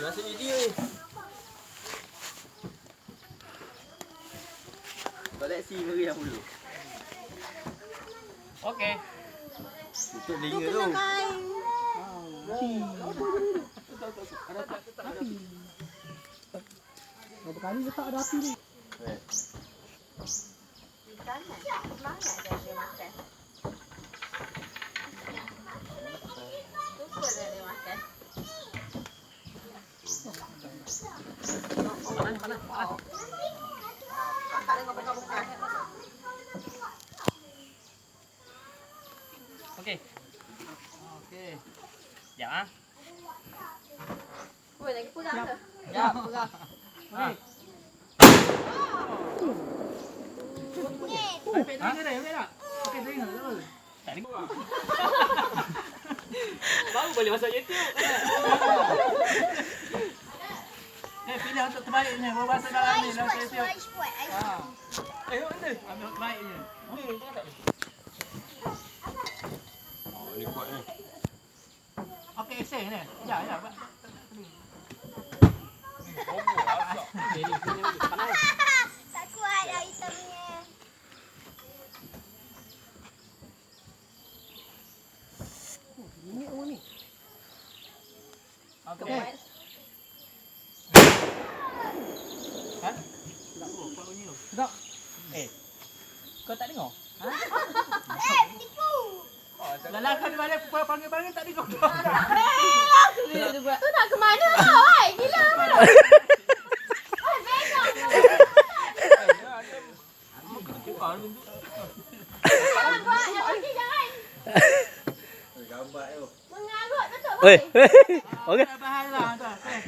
Masuk video ni. Koleksi meriah dulu. Okey. Tutup telinga tu. Berapa kali letak ada api ni? Okey. Okey. Sekejap ah. Boleh lagi pegang ke? Ya, pegang. Dia, tak? Telinga, tak apa? Tak ada. Baru boleh masuk YouTube. Eh, pilih untuk terbaik ni. Bawa masuk dalam ni, dalam selesai. Ha. Eh, mana? Ambil terbaik ni. Oh, ni kuat ni. Okey, action ni. Ya, ya. Tak kuat lah hitamnya. Ini orang ni. Okey. Tak apa, bunyi tu. Eh. Kau tak dengar? Eh, tipu. Lalakan di balik, panggil panggil tak dengar. Tu nak ke mana kau? Hai, gila. Hai, bengok. Jangan buat, yang pergi jangan. Gambar tu. Mengarut betul. Oi. Okey. Bahaya lah. tu. Okey.